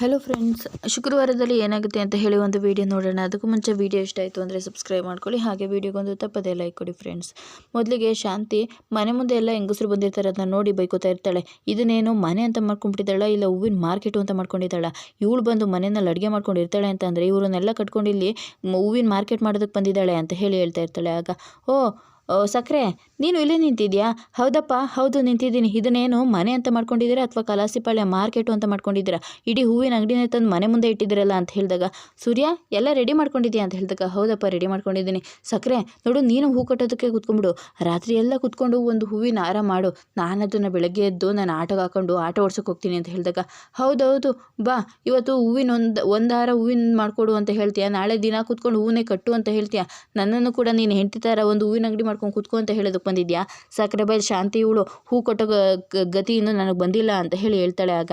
Hello friends ಶುಕ್ರವಾರದಲ್ಲಿ ಏನಾಗುತ್ತೆ ಅಂತ ಹೇಳಿ ಒಂದು ವಿಡಿಯೋ ನೋಡೋಣ. ಅದಕ್ಕೂ ಮುಂಚೆ ವಿಡಿಯೋ ಇಷ್ಟ ಆಯಿತು ಅಂದರೆ ಸಬ್ಸ್ಕ್ರೈಬ್ ಮಾಡ್ಕೊಳ್ಳಿ. ಹಾಗೆ ವಿಡಿಯೋಗೊಂದು ತಪ್ಪದೇ ಲೈಕ್ ಕೊಡಿ ಫ್ರೆಂಡ್ಸ್ ಮೊದಲಿಗೆ ಶಾಂತಿ ಮನೆ ಮುಂದೆ ಎಲ್ಲ ಹೆಂಗಸರು ಬಂದಿರ್ತಾರೆ ಅದನ್ನ ನೋಡಿ ಬೈಕೋತಾ ಇರ್ತಾಳೆ. ಇದನ್ನೇನು ಮನೆ ಅಂತ ಮಾಡ್ಕೊಂಡ್ಬಿಟ್ಟಿದ್ದಾಳ? ಇಲ್ಲ ಹೂವಿನ ಮಾರ್ಕೆಟು ಅಂತ ಮಾಡ್ಕೊಂಡಿದ್ದಾಳ? ಇವಳು ಬಂದು ಮನೆಯಲ್ಲಿ ಅಡುಗೆ ಮಾಡ್ಕೊಂಡಿರ್ತಾಳೆ ಅಂತಂದರೆ ಇವರನ್ನೆಲ್ಲ ಕಟ್ಕೊಂಡು ಇಲ್ಲಿ ಹೂವಿನ ಮಾರ್ಕೆಟ್ ಮಾಡೋದಕ್ಕೆ ಬಂದಿದ್ದಾಳೆ ಅಂತ ಹೇಳಿ ಹೇಳ್ತಾ ಇರ್ತಾಳೆ. ಆಗ ಓ ಓ ಸಕ್ಕರೆ ನೀನು ಇಲ್ಲೇ ನಿಂತಿದ್ಯಾ? ಹೌದಪ್ಪ, ಹೌದು, ನಿಂತಿದ್ದೀನಿ. ಇದನ್ನೇನು ಮನೆ ಅಂತ ಮಾಡ್ಕೊಂಡಿದ್ದೀರಾ ಅಥವಾ ಕಲಾಸಿಪಾಳ್ಯ ಮಾರ್ಕೆಟು ಅಂತ ಮಾಡ್ಕೊಂಡಿದ್ದೀರಾ? ಇಡೀ ಹೂವಿನ ಅಂಗಡಿನೇ ತಂದು ಮನೆ ಮುಂದೆ ಇಟ್ಟಿದ್ದೀರಲ್ಲ ಅಂತ ಹೇಳಿದಾಗ. ಸೂರ್ಯ, ಎಲ್ಲ ರೆಡಿ ಮಾಡ್ಕೊಂಡಿದ್ಯಾ ಅಂತ ಹೇಳಿದಾಗ. ಹೌದಪ್ಪ, ರೆಡಿ ಮಾಡ್ಕೊಂಡಿದ್ದೀನಿ. ಸಕ್ಕರೆ ನೋಡು, ನೀನು ಹೂ ಕಟ್ಟೋದಕ್ಕೆ ಕೂತ್ಕೊಂಡ್ಬಿಡು ರಾತ್ರಿ ಎಲ್ಲ ಕೂತ್ಕೊಂಡು ಒಂದು ಹೂವಿನ ಹಾರ ಮಾಡು. ನಾನು ಅದನ್ನು ಬೆಳಗ್ಗೆ ಎದ್ದು ನಾನು ಆಟೋಗೆ ಹಾಕೊಂಡು ಆಟೋ ಓಡ್ಸೋಕೆ ಹೋಗ್ತೀನಿ ಅಂತ ಹೇಳಿದಾಗ. ಹೌದೌದು, ಬಾ, ಇವತ್ತು ಹೂವಿನ ಒಂದು ಒಂದು ಆರ ಹೂವಿನ ಮಾಡಿಕೊಡು ಅಂತ ಹೇಳ್ತೀಯ? ನಾಳೆ ದಿನ ಕೂತ್ಕೊಂಡು ಹೂವನ್ನೇ ಕಟ್ಟು ಅಂತ ಹೇಳ್ತೀಯ? ನನ್ನನ್ನು ಕೂಡ ನೀನು ಹೆಂಡತಿ ಥರ ಒಂದು ಹೂವಿನ ಅಂಗಡಿ ಮಾಡ್ಕೊಂಡು ಕೂತ್ಕೊ ಅಂತ ಹೇಳೋದಕ್ಕೆ ಬಂದಿದ್ಯಾ? ಸಕ್ಕರೆ ಬೈಲ್ ಶಾಂತಿ ಇವಳು ಹೂ ಕೊಟ್ಟ ಗತಿ ಇನ್ನೂ ನನಗೆ ಬಂದಿಲ್ಲ ಅಂತ ಹೇಳಿ ಹೇಳ್ತಾಳೆ ಆಗ.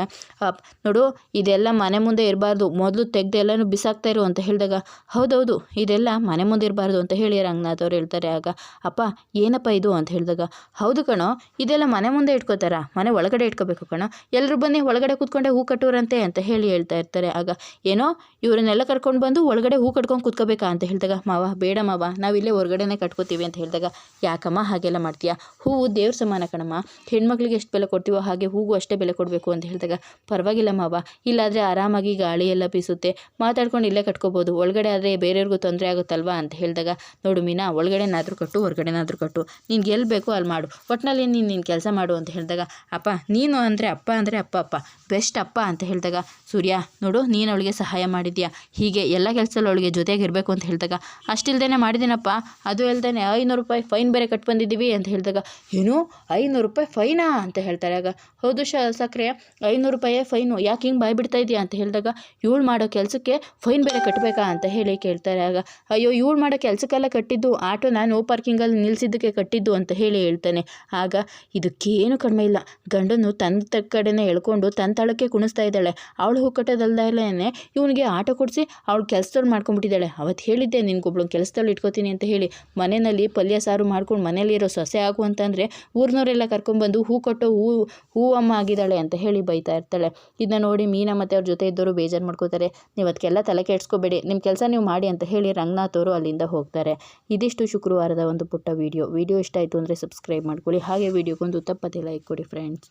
ನೋಡು, ಇದೆಲ್ಲ ಮನೆ ಮುಂದೆ ಇರಬಾರ್ದು. ಮೊದಲು ತೆಗೆದು ಎಲ್ಲನೂ ಬಿಸಾಕ್ತಾ ಇರು ಅಂತ ಹೇಳಿದಾಗ, ಹೌದೌದು, ಇದೆಲ್ಲ ಮನೆ ಮುಂದೆ ಇರಬಾರ್ದು ಅಂತ ಹೇಳಿ ರಂಗನಾಥ್ ಅವ್ರು ಹೇಳ್ತಾರೆ ಆಗ. ಅಪ್ಪ, ಏನಪ್ಪ ಇದು ಅಂತ ಹೇಳಿದಾಗ, ಹೌದು ಕಣೋ, ಇದೆಲ್ಲ ಮನೆ ಮುಂದೆ ಇಟ್ಕೋತಾರ? ಮನೆ ಒಳಗಡೆ ಇಟ್ಕೋಬೇಕು ಕಣೋ. ಎಲ್ಲರೂ ಬನ್ನಿ, ಒಳಗಡೆ ಕೂತ್ಕೊಂಡೆ ಹೂ ಕಟ್ಟೋರಂತೆ ಅಂತ ಹೇಳಿ ಹೇಳ್ತಾ ಇರ್ತಾರೆ ಆಗ. ಏನೋ, ಇವರನ್ನೆಲ್ಲ ಕರ್ಕೊಂಡು ಬಂದು ಒಳಗಡೆ ಹೂ ಕಟ್ಕೊಂಡು ಕೂತ್ಕೋಬೇಕಾ ಅಂತ ಹೇಳಿದಾಗ, ಮಾವ, ಬೇಡ ಮಾವ ನಾವು ಇಲ್ಲೇ ಹೊರಗಡೆನೇ ಕಟ್ಕೋತೀವಿ ಅಂತ ಹೇಳಿದಾಗ ಯಾಕಮ್ಮ ಹಾಗೆಲ್ಲ ಮಾಡ್ತೀಯಾ? ಹೂವು ದೇವ್ರ ಸಮಾನ ಕಣಮ್ಮ. ಹೆಣ್ಮಕ್ಳಿಗೆ ಎಷ್ಟು ಬೆಲೆ ಕೊಡ್ತೀವೋ ಹಾಗೆ ಹೂವು ಅಷ್ಟೇ ಬೆಲೆ ಕೊಡಬೇಕು ಅಂತ ಹೇಳಿದಾಗ ಪರವಾಗಿಲ್ಲ ಮಾವ. ಇಲ್ಲಾದರೆ ಆರಾಮಾಗಿ ಗಾಳಿ ಎಲ್ಲ ಬೀಸುತ್ತೆ. ಮಾತಾಡ್ಕೊಂಡು ಇಲ್ಲೇ ಕಟ್ಕೋಬೋದು. ಒಳಗಡೆ ಆದರೆ ಬೇರೆಯವ್ರಿಗೂ ತೊಂದರೆ ಆಗುತ್ತಲ್ವಾ ಅಂತ ಹೇಳಿದಾಗ, ನೋಡು ಮೀನಾ, ಒಳಗಡೆನಾದರೂ ಕಟ್ಟು, ಹೊರಗಡೆನಾದರೂ ಕಟ್ಟು. ನಿನ್ಗೆ ಎಲ್ಲಿ ಬೇಕೋ ಅಲ್ಲಿ ಮಾಡು. ಒಟ್ಟಿನಲ್ಲಿ ನೀನು ನಿನ್ನ ಕೆಲಸ ಮಾಡು ಅಂತ ಹೇಳಿದಾಗ, ಅಪ್ಪ, ನೀನು ಅಂದರೆ ಅಪ್ಪ ಅಂದರೆ ಅಪ್ಪ ಅಪ್ಪ. ಬೆಸ್ಟ್ ಅಪ್ಪ ಅಂತ ಹೇಳಿದಾಗ, ಸೂರ್ಯ, ನೋಡು, ನೀನು ಅವಳಿಗೆ ಸಹಾಯ ಮಾಡಿದ್ಯಾ? ಹೀಗೆ ಎಲ್ಲ ಕೆಲಸದಲ್ಲಿ ಅವಳಿಗೆ ಜೊತೆಗೆ ಇರಬೇಕು ಅಂತ ಹೇಳಿದಾಗ ಅಷ್ಟಿಲ್ದೇ ಮಾಡಿದ್ದೀನಪ್ಪ ಅದು ಇಲ್ದೇ ಐನೂರು ರೂಪಾಯಿ ಫೈನ್ ಬೇರೆ ಕಟ್ ಬಂದಿದ್ದೀವಿ ಅಂತ ಹೇಳಿದಾಗ, ಏನು ಐನೂರು ರೂಪಾಯಿ ಫೈನಾ ಅಂತ ಹೇಳ್ತಾರೆ. ಆಗ, ಹೌದು ಶ ಸಕ್ಕರೆ ಐನೂರು ರೂಪಾಯೇ ಫೈನು, ಯಾಕೆ ಹಿಂಗೆ ಬಾಯ್ ಬಿಡ್ತಾ ಇದೆಯಾ ಅಂತ ಹೇಳಿದಾಗ, ಇವಳು ಮಾಡೋ ಕೆಲಸಕ್ಕೆ ಫೈನ್ ಬೇರೆ ಕಟ್ಟಬೇಕಾ ಅಂತ ಹೇಳಿ ಕೇಳ್ತಾರೆ. ಆಗ, ಅಯ್ಯೋ, ಇವಳು ಮಾಡೋ ಕೆಲಸಕ್ಕೆಲ್ಲ ಕಟ್ಟಿದ್ದು ಆಟೋ ನಾನು ಪಾರ್ಕಿಂಗಲ್ಲಿ ನಿಲ್ಲಿಸಿದ್ದಕ್ಕೆ ಕಟ್ಟಿದ್ದು ಅಂತ ಹೇಳಿ ಹೇಳ್ತಾನೆ. ಆಗ, ಇದಕ್ಕೇನು ಕಡಿಮೆ ಇಲ್ಲ. ಗಂಡನು ತನ್ನ ಕಡೆನೇ ಎಳ್ಕೊಂಡು ತನ್ನ ತಳಕ್ಕೆ ಕುಣಿಸ್ತಾ ಇದ್ದಾಳೆ. ಅವಳು ಹೂಕಟ್ಟದಲ್ದಲ್ಲೇ ಇವನಿಗೆ ಆಟೋ ಕೊಡಿಸಿ ಅವಳು ಕೆಲಸದಲ್ಲಿ ಮಾಡ್ಕೊಂಡ್ಬಿಟ್ಟಿದ್ದಾಳೆ. ಅವತ್ತು ಹೇಳಿದ್ದೆ, ನಿನ್ಗೊಬ್ಳು ಕೆಲಸದಲ್ಲಿ ಇಟ್ಕೋತೀನಿ ಅಂತ ಹೇಳಿ. ಮನೆಯಲ್ಲಿ ಪಲ್ಯ ಸಾರು ಮಾಡ್ಕೊಂಡು ಮನೇಲಿರೋ ಸೊಸೆ ಆಗು ಅಂತಂದರೆ ಊರಿನವರೆಲ್ಲ ಕರ್ಕೊಂಬಂದು ಹೂ ಕೊಟ್ಟು ಹೂ ಅಮ್ಮ ಆಗಿದ್ದಾಳೆ ಅಂತ ಹೇಳಿ ಬೈತಾ ಇರ್ತಾಳೆ. ಇದನ್ನ ನೋಡಿ ಮೀನಾ ಮತ್ತು ಅವ್ರ ಜೊತೆ ಇದ್ದವರು ಬೇಜಾರು ಮಾಡ್ಕೋತಾರೆ. ನೀವು ಅದಕ್ಕೆಲ್ಲ ತಲೆ ಕೆಡ್ಸ್ಕೋಬೇಡಿ ನಿಮ್ಮ ಕೆಲಸ ನೀವು ಮಾಡಿ ಅಂತ ಹೇಳಿ ರಂಗನಾಥ್ ಅವರು ಅಲ್ಲಿಂದ ಹೋಗ್ತಾರೆ. ಇದಿಷ್ಟು ಶುಕ್ರವಾರದ ಒಂದು ಪುಟ್ಟ ವೀಡಿಯೋ. ವೀಡಿಯೋ ಇಷ್ಟ ಆಯಿತು ಅಂದರೆ ಸಬ್ಸ್ಕ್ರೈಬ್ ಮಾಡ್ಕೊಳ್ಳಿ. ಹಾಗೆ ವೀಡಿಯೋಗೊಂದು ತಪ್ಪದೆ ಲೈಕ್ ಕೊಡಿ ಫ್ರೆಂಡ್ಸ್